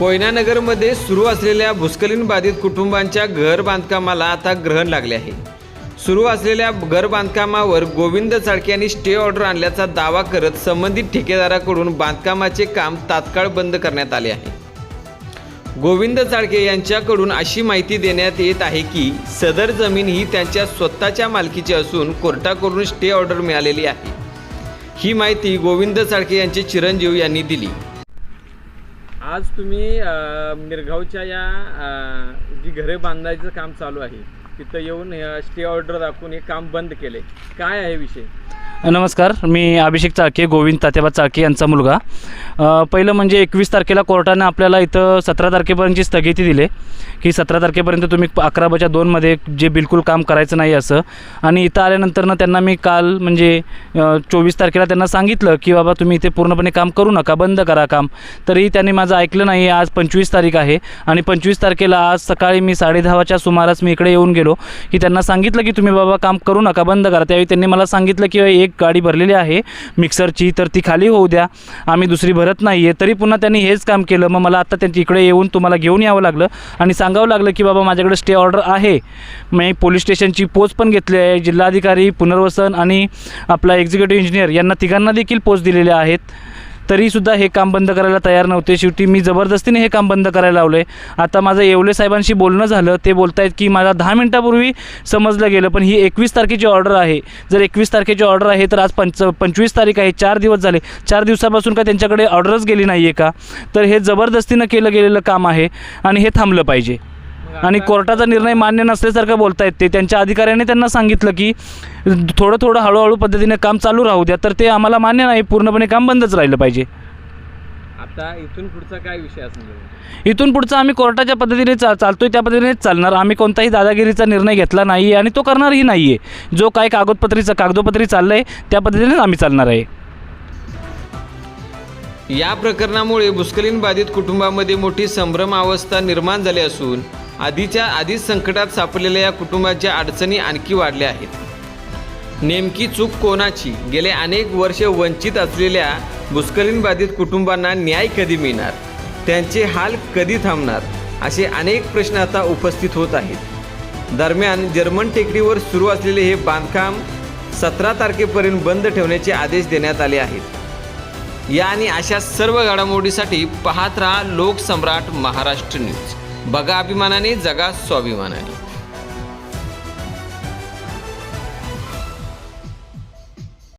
कोयनानगरमध्ये सुरू असलेल्या भूस्खलन बाधित कुटुंबांच्या घर बांधकामाला आता ग्रहण लागले आहे. सुरू असलेल्या घर बांधकामावर गोविंद चाळके यांनी स्टे ऑर्डर आणल्याचा दावा करत संबंधित ठेकेदाराकडून बांधकामाचे काम तात्काळ बंद करण्यात आले आहे. गोविंद चाळके यांच्याकडून अशी माहिती देण्यात येत आहे की सदर जमीन ही त्यांच्या स्वतःच्या मालकीची असून कोर्टाकडून स्टे ऑर्डर मिळालेली आहे. ही माहिती गोविंद चाळके यांचे चिरंजीव यांनी दिली. आज तुम्ही मिरगावच्या या जी घरे बांधायचं काम चालू आहे तिथं येऊन स्टे ऑर्डर दाखवून हे काम बंद केले काय आहे विषय? नमस्कार मी अभिषेक चाळके गोविंद तात्याबा चाळके यांचा मुलगा. पहिलं म्हणजे एकवीस तारखेला कोर्टानं आपल्याला इथं सतरा तारखेपर्यंतची स्थगिती दिली. की सतरा तारखेपर्यंत तुम्ही अकरा बजा दोनमध्ये जे बिलकुल काम करायचं नाही असं. आणि इथं आल्यानंतरनं त्यांना मी काल म्हणजे चोवीस तारखेला त्यांना सांगितलं की बाबा तुम्ही इथे पूर्णपणे काम करू नका बंद करा काम. तरीही त्यांनी माझं ऐकलं नाही आज पंचवीस तारीख आहे. आणि पंचवीस तारखेला आज सकाळी मी साडेदहाच्या सुमारास मी इकडे येऊन गेलो की त्यांना सांगितलं की तुम्ही बाबा काम करू नका बंद करा. त्यावेळी त्यांनी मला सांगितलं की एक गाडी भरलेली आहे. मिक्सरची तर ती खाली होऊ द्या. आम्ही दुसरी भरत नाही आहे तरी पुन्हा त्यांनी हेच काम केलं. मग मला आता त्यांच्या इकडे येऊन तुम्हाला घेऊन यावं लागलं. आणि सांगावं लागलं की बाबा माझ्याकडे स्टे ऑर्डर आहे. मी पोलीस स्टेशनची पोच पण घेतली आहे. जिल्हाधिकारी पुनर्वसन आणि आपला एक्झिक्युटिव्ह इंजिनियर यांना तिघांना देखील पोच दिलेल्या आहेत. तरीसुद्धा हे काम बंद करायला तयार नव्हते. शेवटी मी जबरदस्तीने हे काम बंद करायला लावलं आहे आता माझं येवले साहेबांशी बोलणं झालं ते बोलत आहेत की मला दहा मिनटापूर्वी समजलं गेलं पण ही एकवीस तारखेची ऑर्डर आहे. जर एकवीस तारखेची ऑर्डर आहे तर आज पंच पंचवीस तारीख आहे चार दिवस झाले. चार दिवसापासून का त्यांच्याकडे ऑर्डरच गेली नाही आहे का? तर हे जबरदस्तीनं केलं गेलेलं काम आहे आणि हे थांबलं पाहिजे. आणि कोर्टाचा निर्णय मान्य नसल्यासारखं बोलतायत ते. त्यांच्या अधिकाऱ्याने त्यांना सांगितलं की थोडं थोडं हळूहळू पद्धतीने काम चालू राहू द्या तर ते आम्हाला मान्य नाही. पूर्णपणे काम बंदच राहिलं पाहिजे. आता इथून पुढचा काय विषय असणार इथून पुढचं आम्ही कोर्टाच्या पद्धतीने चा चालतोय त्या पद्धतीनेच चालणार. आम्ही कोणताही दादागिरीचा निर्णय घेतला नाही आहे आणि तो करणारही नाही आहे जो काय कागदपत्रीचा कागदोपत्री चाललं आहे त्या पद्धतीनेच आम्ही चालणार आहे. या प्रकरणामुळे भूस्खलन बाधित कुटुंबामध्ये मोठी संभ्रम अवस्था निर्माण झाली असून आधीच्या आधीच संकटात सापडलेल्या या कुटुंबाच्या अडचणी आणखी वाढल्या आहेत. नेमकी चूक कोणाची? गेले अनेक वर्षे वंचित असलेल्या भूस्खलन बाधित कुटुंबांना न्याय कधी मिळणार? त्यांचे हाल कधी थांबणार? असे अनेक प्रश्न आता उपस्थित होत आहेत. दरम्यान जर्मन टेकडीवर सुरू असलेले हे बांधकाम सतरा तारखेपर्यंत बंद ठेवण्याचे आदेश देण्यात आले आहेत. या आणि अशा सर्व घडामोडीसाठी पाहत राहा लोकसम्राट महाराष्ट्र न्यूज. बघा अभिमानाने जगा स्वाभिमानाने.